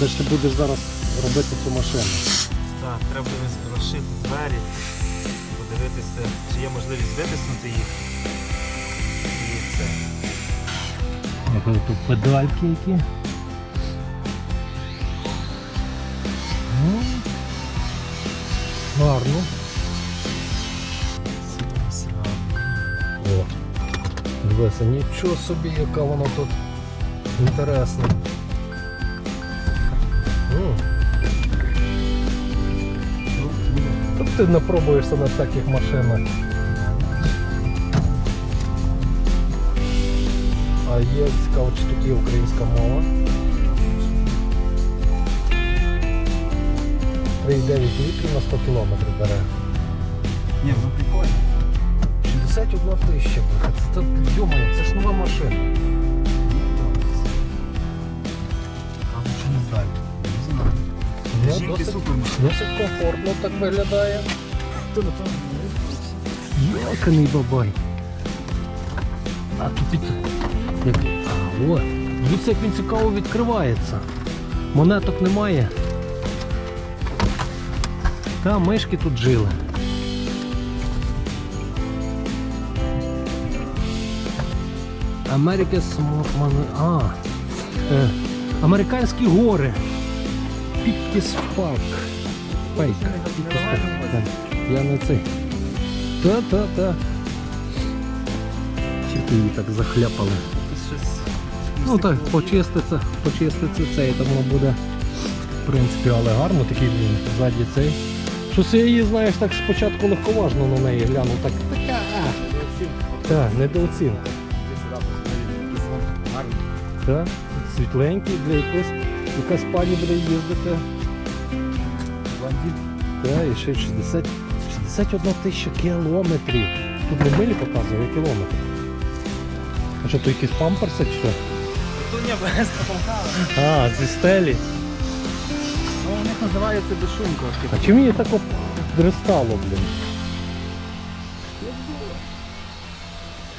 Тож ти будеш зараз робити цю машину. Так, треба буде розшити двері, подивитися, чи є можливість витиснути їх. І це. Які тут педальки які. Ну, гарно. О, дивися, нічого собі, яка вона тут інтересна. Ти напробуєшся на всяких машинах. А є цікаво, чи тут є українська мова. 3,9 літрів на 100 кілометрів бере. Ні, ну прикольно. 61 тисяча, це йомаю, це ж нова машина. Жінки досить, досить комфортно так виглядає. Йоканий бабай. А тут. Як... А, о, дивіться, як він цікаво відкривається. Монеток немає. Та, мишки тут жили. Америка А. Е, американські гори. Пікіс Парк. Фейк. Я не цей. Та-та-та. Чи її так захляпали? Ну так, почиститься, почиститься це, і там воно буде. В принципі, але гарно такий блін, ззаді цей. Щось я її, знаєш, так спочатку легковажно на неї глянув, так така. Так, недооцінка. Так, світленький для якось, якась пані буде їздити. Так, і ще 60, 61 тисяча кілометрів. Тут не милі показує, а кілометри. А що, то якісь памперси чи що? Тут ні, без. А, зі стелі. Ну, у них називається безшумка. А чим її так обдрестало, блін?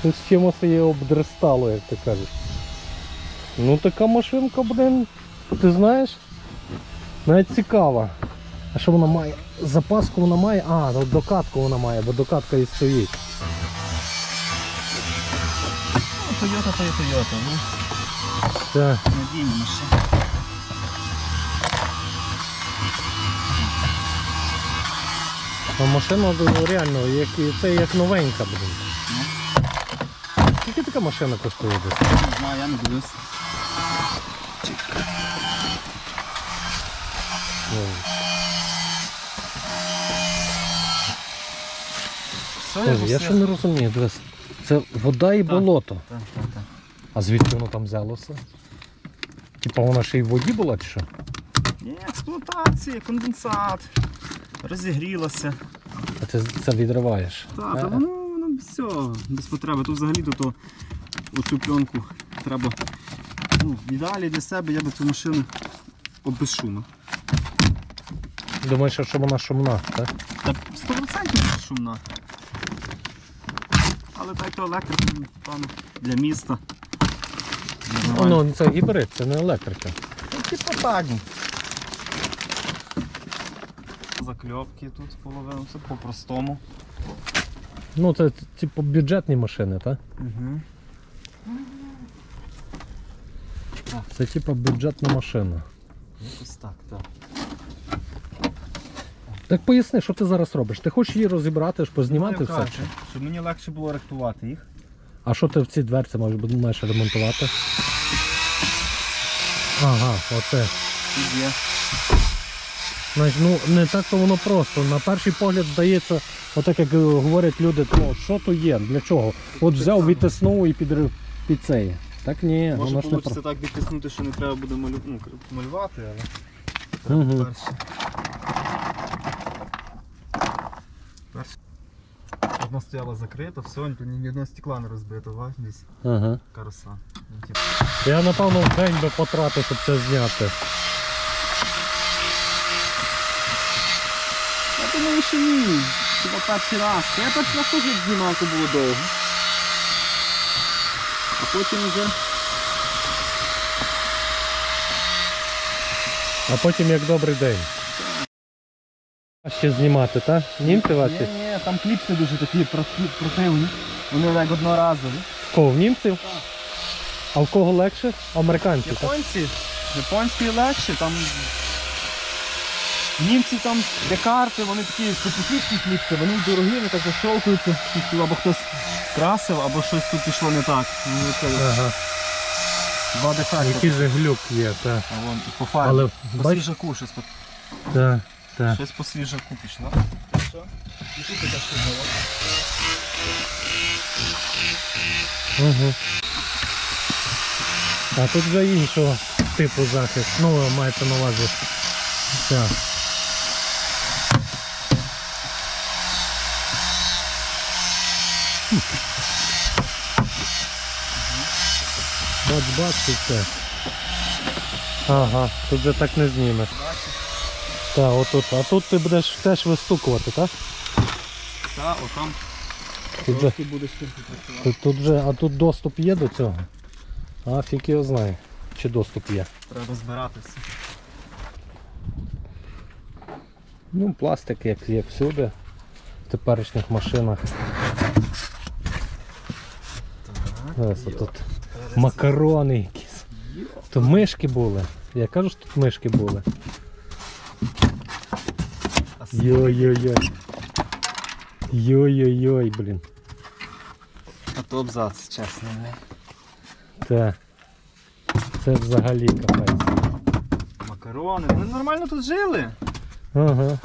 Щось чимось її обдрестало, як ти кажеш. Ну така машинка, блін, ти знаєш? Навіть цікава. А що вона має? Запаску вона має? А, ну, докатку вона має, бо докатка і стоїть. Ну, Toyota, то є Toyota, ну, Так. надійна машина. А машина ну, реально, як, це як новенька, блін. Скільки така машина коштує десь? Не знаю, я не дивлюсь. Все, Боже, я ще не розумію, дивись. Це вода і болото. Так, так, так. А звідки воно там взялося? Типа вона ще й в воді була чи що? Ні, експлуатація, конденсат. Розігрілася. А ти це відриваєш. Так, Е, та воно, воно все, без потреби. Тут взагалі то, то оцю пленку треба. Ну, в ідеалі для себе я би цю машину обезшумив. Думаєш, що вона шумна, так? Та 100% шумна. Але так то електрика, певно, для міста. Для. Ну, це гібрид, це не електрика. Типу так. Закльопки тут половину, все по-простому. Ну, це типу бюджетні машини, так? Угу. Це типу бюджетна машина. Якось так, так. Так поясни, що ти зараз робиш? Ти хочеш її розібрати, ж познімати Ну, все? краще, Щоб мені легше було ректувати їх. А що ти в ці дверці маєш, маєш ремонтувати? Ага, оце. Тут є. Значить, ну не так то воно просто. На перший погляд здається, отак як е, говорять люди, ну що то є, для чого? От взяв, відтиснув і під, під цей. Так ні, Може воно ж не вийде про. так відтиснути, що не треба буде малю... ну, малювати, але треба Мгм. перше. Одна стояла закрита, все, ні одного стекла не розбито, десь Ага. кароса. Ну, Я напевно в день би потратив, щоб це зняти. Я думаю, що ні. Хіба перший раз. Я перший раз теж знімав, то було довго. А потім вже А потім як добрий день. Ще знімати, так? Німці ваші? Ні, ні, там кліпси дуже такі противні. Вони так одноразові. В кого? В німців? А в кого легше? Американців, так? Японці, японські легші, там німці там декарти, вони такі специфічні кліпси, вони дорогі, вони так защолкуються, або хтось красив, або щось тут пішло не так. Ну, це Ага. два декарти. Який же глюк є, так. А вон по фарбі. Але по бач, свіжаку щось, так, так. щось по свіжаку пішло. Так що? І тут така штука. Угу. А тут вже іншого типу захист. Ну, мається на увазі. Так. Бац, бац і все. Ага, тут же так не знімеш. Так, отут. А тут ти будеш теж вистукувати, так? Так, отам Тут же, трошки буде працювати. тут, тут же, а тут доступ є до цього? А фік його знає, чи доступ є. Треба збиратися. Ну, пластик, як, як всюди, в теперішніх машинах. Ось тут макарони якісь. То мишки були. Я кажу, що тут мишки були. Йой-йой-йой. Йой-йой-йой, блін. А то абзац, чесно. Не. Так. Це взагалі капець. Макарони. Вони нормально тут жили. Ага.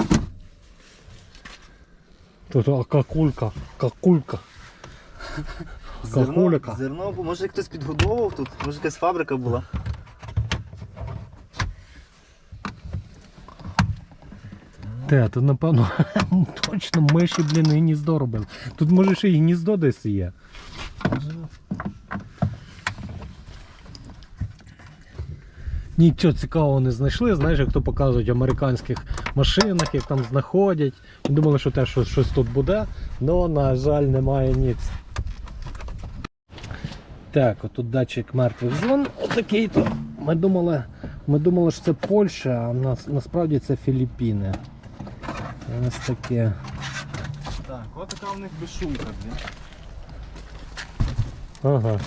Тут а, какулька, какулька. Зерно, Какулька. зерно, може хтось підгодовував тут, може якась фабрика була. Те, тут напевно точно миші, блін, і гніздо робили. Тут може ще і гніздо десь є. Нічого цікавого не знайшли, знаєш, як то показують в американських машинах, як там знаходять. Думали, що те щось, щось тут буде, але, на жаль, немає ніц. Так, отут датчик мертвих зон. Отакий то. Ми думали, ми думали, що це Польща, а насправді це Філіппіни. Ось таке. Так, от така у них безшумка. Ага.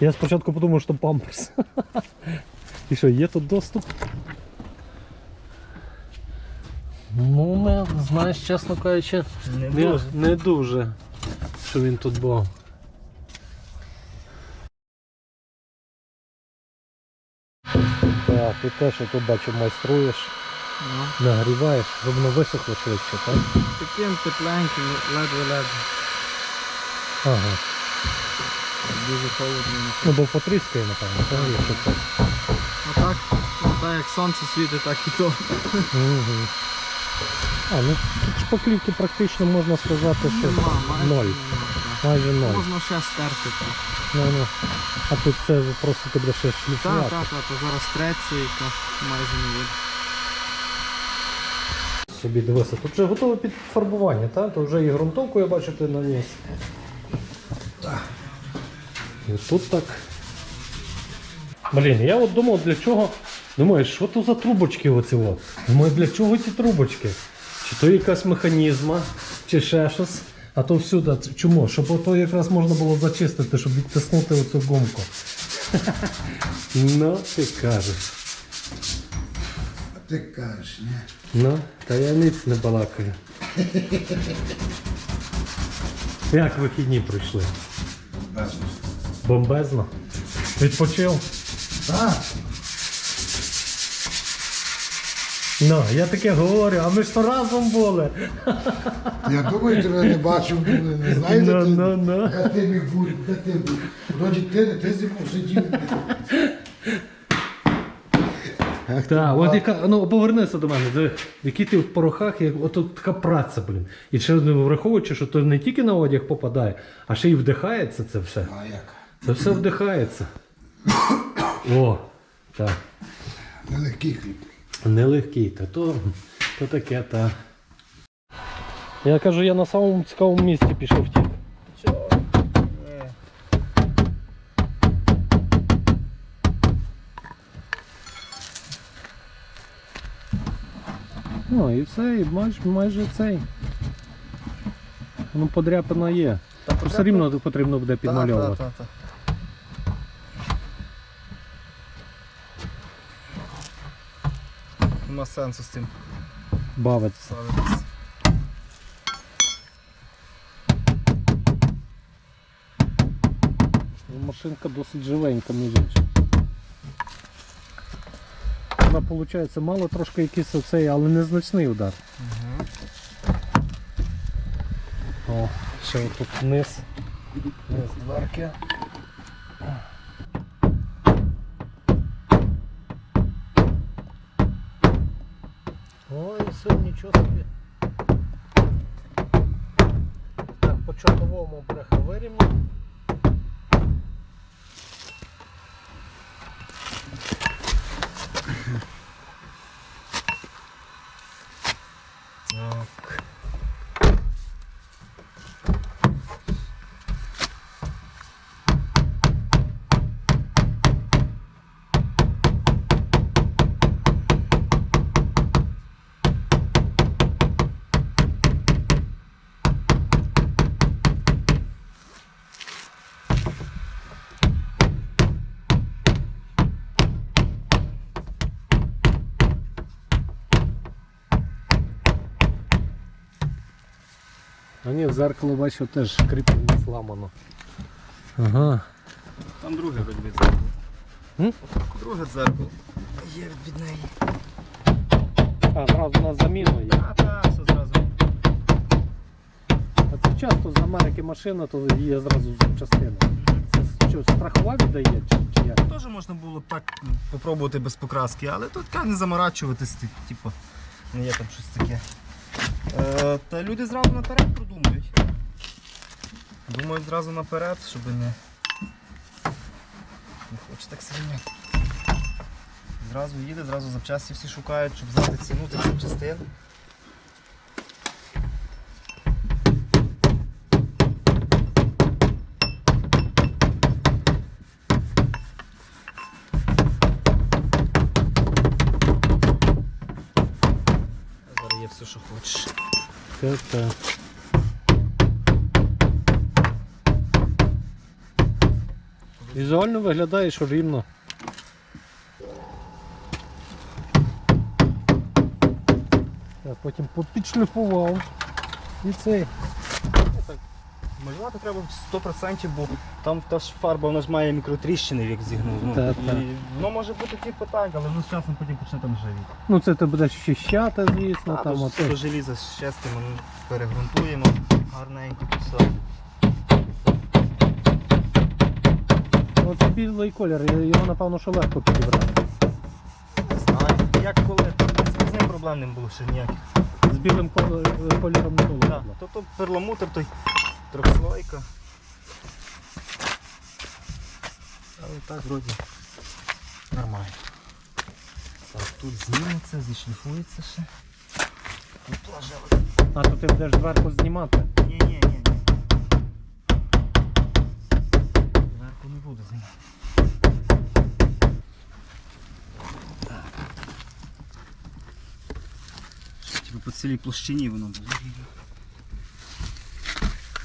Я спочатку подумав, що памперс. І що, є тут доступ? Ну, не, знаєш, чесно кажучи, Не не, дуже. не дуже, що він тут був. Так, ти теж тут бачу майструєш, Ну, нагріваєш, щоб воно висохло швидше, так? Таким тепленьким, ледве-ледве. Ага. Дуже холодно. Ну бо потріскає, напевно, так, якщо так, ну, так як сонце світить, так і то. Угу. А, ну тут шпаклівки практично можна сказати, що майже ноль. нема, так. Майже ноль. Можна ще стерти. так. Ну, ну. А тут це просто ти будеш ще Так, шліфувати. так, так, то зараз треться і то майже не видно. Собі дивися. Тут вже готове під фарбування, так? То вже і ґрунтовку я бачу ти наніс. І тут так. Блін, я от думав, для чого. Думаю, що то за трубочки оці от? Думаю, для чого ці трубочки? Чи то якась механізма, чи ще щось. А то всюди. Чому? Щоб ото якраз можна було зачистити, щоб відтиснути оцю гумку. Ну, ти кажеш. Ти кажеш, ні? Ну, та я ніц не балакаю. Як вихідні пройшли? Безус. Бомбезно. Відпочив? Так, Ну, я таке говорю, а ми ж то разом були. я думаю, тебе не бачив, не, не знаю, де Ну, ти, ну, ну. де ти міг бути, де ти був. Вроді ти, ти зі мною сидів. Так, от яка, ну повернися до мене, диви, який ти в порохах, як от така праця, блін. І ще не враховуючи, що то не тільки на одяг попадає, а ще й вдихається це все. А як? Це все вдихається. О, так. Нелегкий хліб. Нелегкий, та то, то таке, та. Я кажу, я на самому цікавому місці пішов втік. Ну і все, і майже, майже цей. Ну, подряпина є. Та Все рівно потрібно буде підмальовувати. Так, так, так. Нема сенсу з цим Бавиться. Ну, Машинка досить живенька, між іншим. Вона виходить, мало трошки якийсь оцей, але незначний удар. Угу. О, ще тут вниз. Вниз дверки. Ой, все, нічого собі. Так, по чорновому бреха вирівняв. А ні, в зеркало бачу теж кріплення зламано. Ага. Там друге від дзеркало. М? Друге дзеркало. Є від неї. А, зразу на заміну є. А, так, все зразу. А це часто з Америки машина, то є зразу запчастина. Це що, страхова віддає чи, чи як? Теж можна було так м, попробувати без покраски, але тут така не заморачуватись, ти- типу, не є там щось таке. Е, та люди зразу наперед продумують. Думають зразу наперед, щоб не. Не хоче так сильно. Зразу їде, зразу запчасті всі шукають, щоб знати ціну таких запчастин. Це, це. Візуально виглядає, що рівно. Так, потім попідшліфував. І цей. Малювати треба 100%, бо там та ж фарба вона ж має мікротріщини, як зігнув. Ну, Та, і та. Воно може бути типу так, але воно з часом потім почне там живіти. Ну це ти будеш щищати, звісно, Та, там то, оце. то желізо щастимо, ну, перегрунтуємо гарненько все. Ну це білий колір, його напевно що легко підібрати. Не знаю, як коли, з ним проблем не було ще ніяких. З білим кол- кольором не було. Тобто перламутр той трьохслойка. Але так вроді нормально. Так, тут зніметься, зішліфується ще. Тут теж. А то ти будеш дверку знімати. Ні, ні, ні, ні. Зверху не буду знімати. Щоб типу, по цілій площині воно було.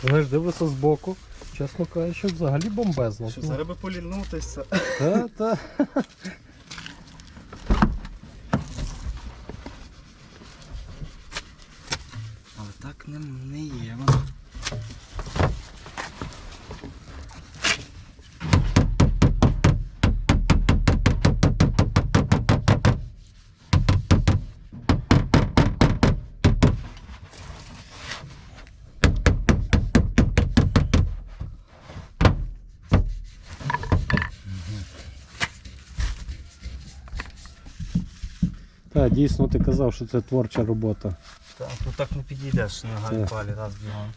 Знаєш, дивишся збоку. Чесно кажучи, взагалі бомбезно. Що зараз би полінутися. Та, та. дійсно ти казав, що це творча робота. Так, тут так не підійдеш на Так. гальпалі раз бігом.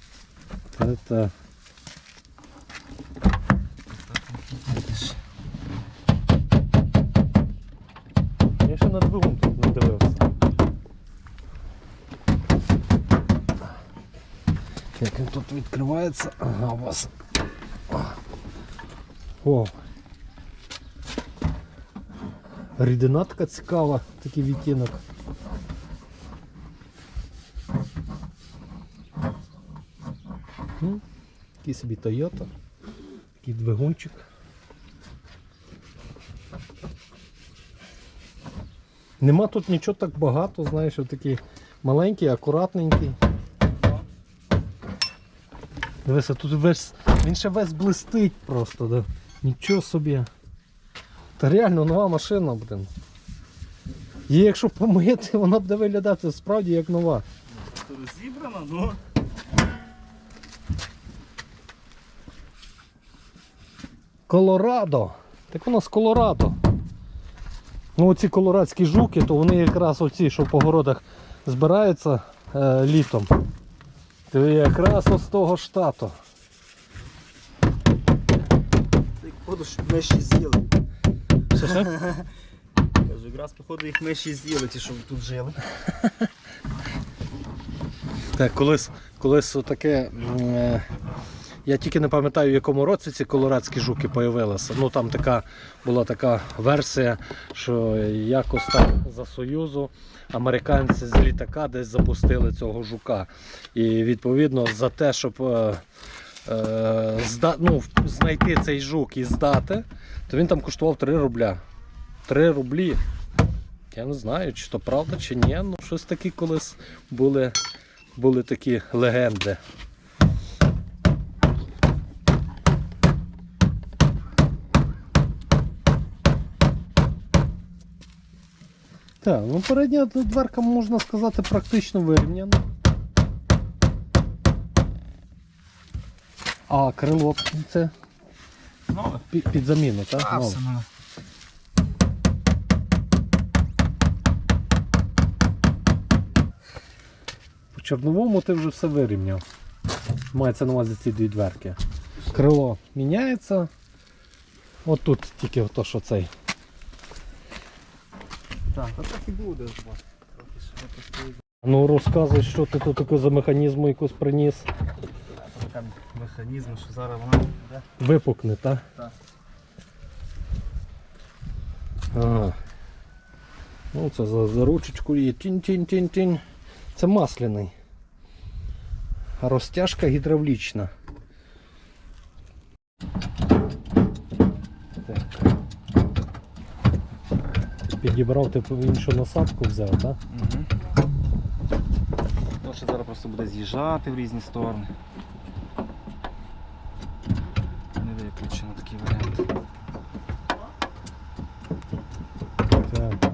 Та, та. Так не підійдеш. Я ще на двигун тут не дивився. Як він тут відкривається? Ага, у вас. О. рідина така цікава, такий відтінок. Ну, Такий собі Toyota, такий двигунчик. Нема тут нічого так багато, знаєш, отакий маленький, акуратненький. Дивися, тут весь, він ще весь блистить просто, да? нічого собі. Та реально нова машина, блин. Її якщо помити, вона буде виглядати справді як нова. То розібрано, ну. Колорадо. Так воно з Колорадо. Ну оці колорадські жуки, то вони якраз оці, що по городах збираються е, літом. То якраз ось з того штату. Як походу, щоб миші з'їли. Що ще? Кажу, якраз походу їх миші з'їли, ті, що тут жили. Так, колись, колись таке. Е, я тільки не пам'ятаю, в якому році ці колорадські жуки появилися. Ну там така була така версія, що якось там за Союзу американці з літака десь запустили цього жука. І відповідно за те, щоб е, зда, ну, знайти цей жук і здати, то він там коштував 3 рубля. 3 рублі. Я не знаю, чи то правда, чи ні. Ну, щось такі колись були були такі легенди. Так, ну передня дверка, можна сказати, практично вирівняна. А крило це Нове. під, під заміну, так? А, Нове. все нове. По чорновому ти вже все вирівняв. Мається на увазі ці дві дверки. Крило міняється. От тут тільки то, що цей. Так, а так і буде. Ну розказуй, що ти тут таке за механізму якусь приніс. Така механізм, що зараз вона буде. Випукне, так? Так. Ага. Ну це за, за ручечку є. Тінь-тінь-тінь-тінь. Це масляний. А розтяжка гідравлічна. Так. Підібрав ти іншу насадку взяв, так? Угу. То, що зараз просто буде з'їжджати в різні сторони. Не виключено такий варіант. Так.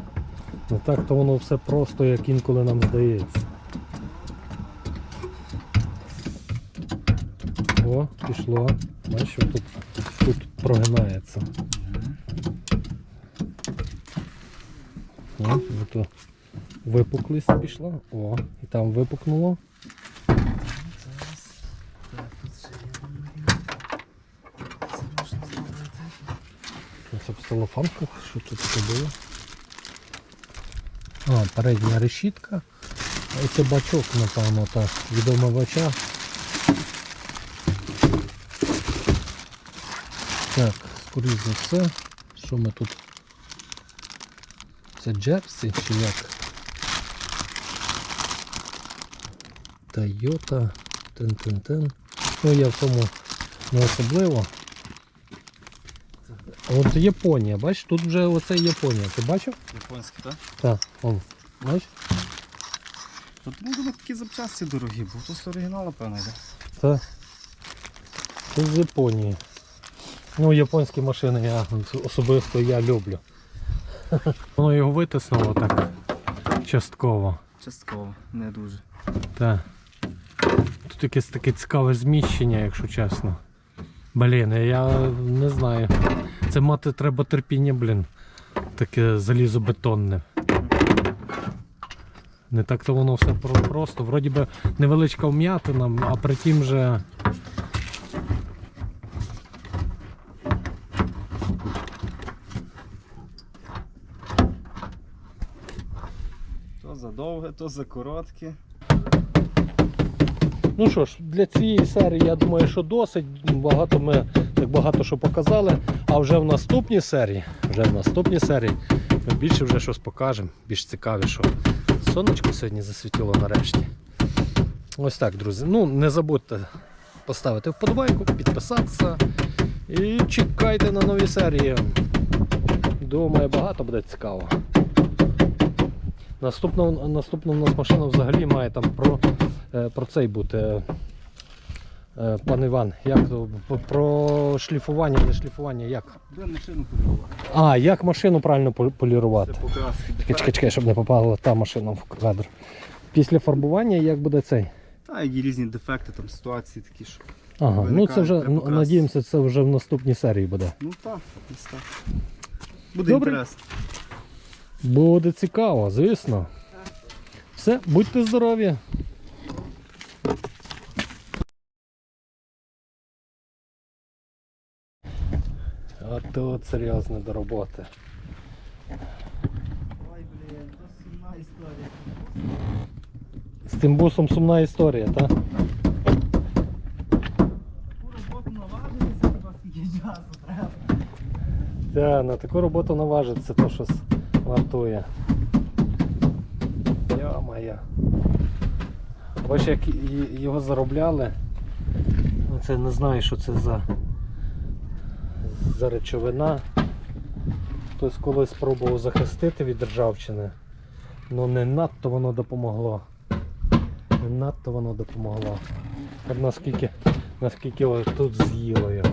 Ну так то воно все просто, як інколи нам здається. О, пішло. Бачиш, тут, тут прогинається. О, ото випуклість пішла. О, і там випукнуло. Зараз. Так, тут ще є. Це можна зробити. Це в целофанках, що тут таке було? А, передня решітка. А це бачок, напевно, так, від омивача. Так, скоріш за все, що ми тут? Це Джерсі чи як? Тойота. Тен-тен-тен. Ну я в тому не особливо. От Японія, бачиш, тут вже оце Японія. Ти бачив? Японський, так? Так, он. Бачиш? Тут ну, думаю, такі запчасті дорогі, бо то з оригіналу, певно, йде. Так. Це з Японії. Ну, японські машини я особисто я люблю. Воно його витиснуло так частково. Частково, не дуже. Так. Тут якесь таке цікаве зміщення, якщо чесно. Блін, я не знаю. Це мати треба терпіння, блін. Таке залізобетонне. Не так то воно все просто. Вроді би невеличка вм'ятина, а при тім же. То за довге, то за коротке. Ну що ж, для цієї серії я думаю, що досить. Багато ми так багато що показали. А вже в наступній серії, вже в наступній серії ми більше вже щось покажемо, більш цікавіше. Сонечко сьогодні засвітило нарешті. Ось так, друзі. Ну, не забудьте поставити вподобайку, підписатися і чекайте на нові серії. Думаю, багато буде цікаво. Наступна, наступна у нас машина взагалі має там про, е, про цей бути. Е, Пан Іван, як то про шліфування, не шліфування, як? Де машину полювати? А, як машину правильно полірувати? Це. Чекай, чекай, чекай, щоб не попала та машина в кадр. Після фарбування як буде цей? Та і різні дефекти, там ситуації такі, що. Ага, ну це вже для надіємося, це вже в наступній серії буде. Ну так, так. Буде Добре. інтересно. Буде цікаво, звісно. Все, будьте здорові. А тут серйозно до роботи. Ой, блін, це сумна історія. З тим бусом сумна історія, так? Таку роботу наважилися, хіба скільки часу треба. Так, на таку роботу наважиться, то щось вартує. Йо-моє. Бачиш, як його заробляли. Це не знаю, що це за, за речовина. Хтось колись спробував захистити від ржавчини. але не надто воно допомогло. Не надто воно допомогло. Наскільки, наскільки тут з'їло його.